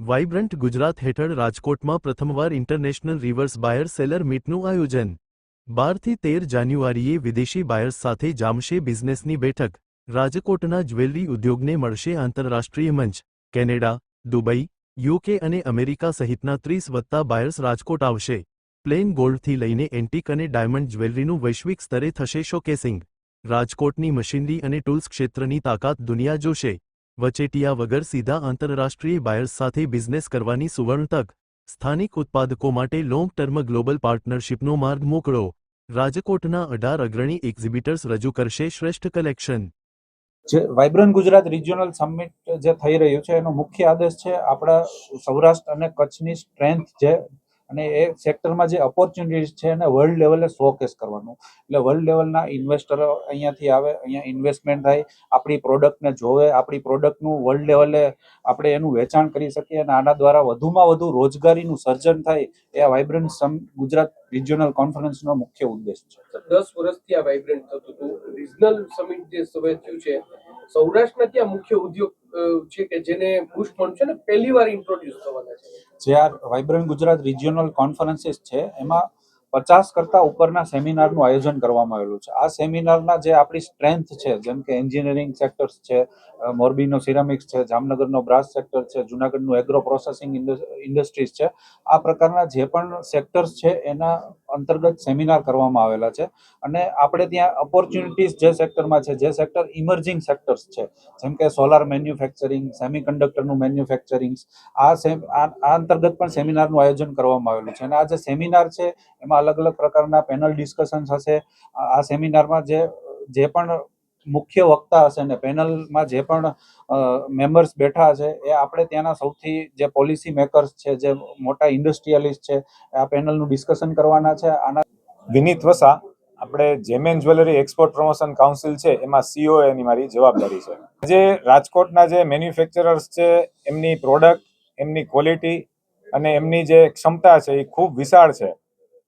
Vibrant Gujarat હેઠળ રાજકોટમાં પ્રથમવાર ઇન્ટરનેશનલ રિવર્સ બાયર સેલર મીટનું આયોજન. બારથી તેર જાન્યુઆરીએ વિદેશી બાયર્સ સાથે જામશે બિઝનેસની બેઠક. રાજકોટના જ્વેલરી ઉદ્યોગને મળશે આંતરરાષ્ટ્રીય મંચ. કેનેડા, દુબઈ, યુકે અને અમેરિકા સહિતના ત્રીસ વત્તા બાયર્સ રાજકોટ આવશે. પ્લેન ગોલ્ડથી લઈને એન્ટિક અને ડાયમંડ જ્વેલરીનું વૈશ્વિક સ્તરે થશે શોકેસિંગ. રાજકોટની મશીનરી અને ટૂલ્સ ક્ષેત્રની તાકાત દુનિયા જોશે. વચેટિયા વગર સીધા આંતરરાષ્ટ્રીય બાયર્સ સાથે બિઝનેસ કરવાની સુવર્ણ તક. સ્થાનિક ઉત્પાદકો માટે લોંગ ટર્મ ગ્લોબલ પાર્ટનરશિપનો માર્ગ મોકળો. રાજકોટના અઢાર અગ્રણી એક્ઝિબિટર્સ રજૂ કરશે શ્રેષ્ઠ કલેક્શન જે વાઇબ્રન્ટ ગુજરાત રિજિયોનલ સમિટ જે થઈ રહ્યું છે, એનો મુખ્ય આદેશ છે આપણા સૌરાષ્ટ્ર અને કચ્છની સ્ટ્રેન્થ જે અને એ સેક્ટરમાં જે ઓપોર્ચ્યુનિટીઝ છે એને વર્લ્ડ લેવલે શોકેસ કરવાનું. એટલે વર્લ્ડ લેવલના ઇન્વેસ્ટરો અહીંયાથી આવે, અહીંયા ઇન્વેસ્ટમેન્ટ થાય, આપણી પ્રોડક્ટને જોવે, આપણી પ્રોડક્ટનું વર્લ્ડ લેવલે આપણે એનું વેચાણ કરી શકીએ અને આના દ્વારા વધુમાં વધુ રોજગારીનું સર્જન થાય, એ આ વાઇબ્રન્ટ સમ, ગુજરાત રિજિયોનલ કોન્ફરન્સનો મુખ્ય ઉદ્દેશ છે. દસ વર્ષથી આ વાઇબ્રન્ટ થતું હતું. રિજનલ સમિટ જે થયું છે, સૌરાષ્ટ્રના ત્યાં મુખ્ય ઉદ્યોગ છે કે જેને બુસ્ટ મળ્યું છે ને, પહેલી વાર ઇન્ટ્રોડ્યુસ થવાના છે. જે આ વાઇબ્રન્ટ ગુજરાત રિજિયોનલ કોન્ફરન્સીસ છે, એમાં પચાસ કરતા ઉપરના સેમિનારનું આયોજન કરવામાં આવેલું છે. આ સેમિનારના જે આપણી સ્ટ્રેન્થ છે, જેમ કે એન્જિનિયરિંગ સેક્ટર્સ છે મોરબીનો સિરામિક્સ છે, જામનગરનો બ્રાસ સેક્ટર છે, જુનાગઢનું એગ્રો પ્રોસેસિંગ ઇન્ડસ્ટ્રીઝ છે. આ પ્રકારના જે પણ સેક્ટર્સ છે, એના અંતર્ગત સેમિનાર કરવામાં આવેલા છે. અને આપણે ત્યાં ઓપોર્ચ્યુનિટીઝ જે સેક્ટરમાં છે, જે સેક્ટર ઇમર્જિંગ સેક્ટર્સ છે, જેમ કે સોલાર મેન્યુફેક્ચરિંગ સેમિકન્ડક્ટરનું મેન્યુફેક્ચરિંગ આ આ અંતર્ગત પણ સેમિનારનું આયોજન કરવામાં આવેલું છે. અને આ જે સેમિનાર છે, એમાં અલગ અલગ પ્રકારના પેનલ ડિસ્કશન્સ હશે. આ સેમિનારમાં જે જે પણ મુખ્ય વક્તા હશે ને પેનલમાં જે પણ મેમ્બર્સ બેઠા છે, એ આપણે ત્યાંના સૌથી જે પોલિસી મેકર્સ છે, જે મોટા ઇન્ડસ્ટ્રીયલિસ્ટ છે આ પેનલનું ડિસ્કશન કરવાના છે. આના વિનીત વસા, આપણે gem and jewellery export promotion council છે, એમાં સીઓ એની મારી જવાબદારી છે. જે રાજકોટના જે મેન્યુફેક્ચરર્સ છે, એમની પ્રોડક્ટ એમની ક્વોલિટી અને એમની જે ક્ષમતા છે, એ ખૂબ વિશાળ છે.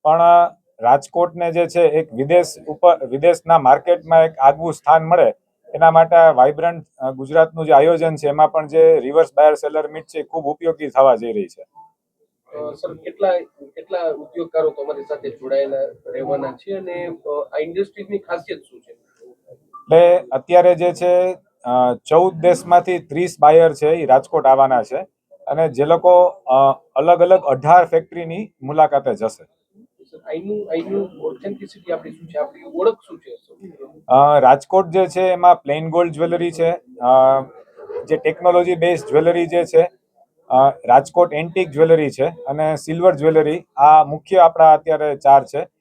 પણ રાજકોટને જે છે એક વિદેશ ઉપર વિદેશના માર્કેટમાં એક આગવું સ્થાન મળે એના માટે વાઇબ્રન્ટ ગુજરાતનું જે આયોજન છે એમાં પણ જે રિવર્સ બાયર સેલર મીટ છે ખૂબ ઉપયોગી થવા જઈ રહી છે. સર કેટલા કેટલા ઉદ્યોગકારો તમારી સાથે જોડાયેલા રહેવાના છે અને આ ઇન્ડસ્ટ્રીની ખાસિયત શું છે? એટલે અત્યારે જે છે ચૌદ દેશમાંથી ત્રીસ બાયર છે એ રાજકોટ આવવાના છે અને જે લોકો અલગ અલગ અઢાર ફેક્ટરીની મુલાકાતે જશે. સર આઈનું આઈનું ઓથેન્ટિસિટી આપણી શું છે? આપણી ઓળખ શું છે? અ, રાજકોટ જે છે એમાં પ્લેન ગોલ્ડ જ્વેલરી છે. જે ટેકનોલોજી બેઝ જ્વેલરી જે છે રાજકોટ એન્ટિક જ્વેલરી છે અને સિલ્વર જ્વેલરી આ મુખ્ય આપણા અત્યારે ચાર છે.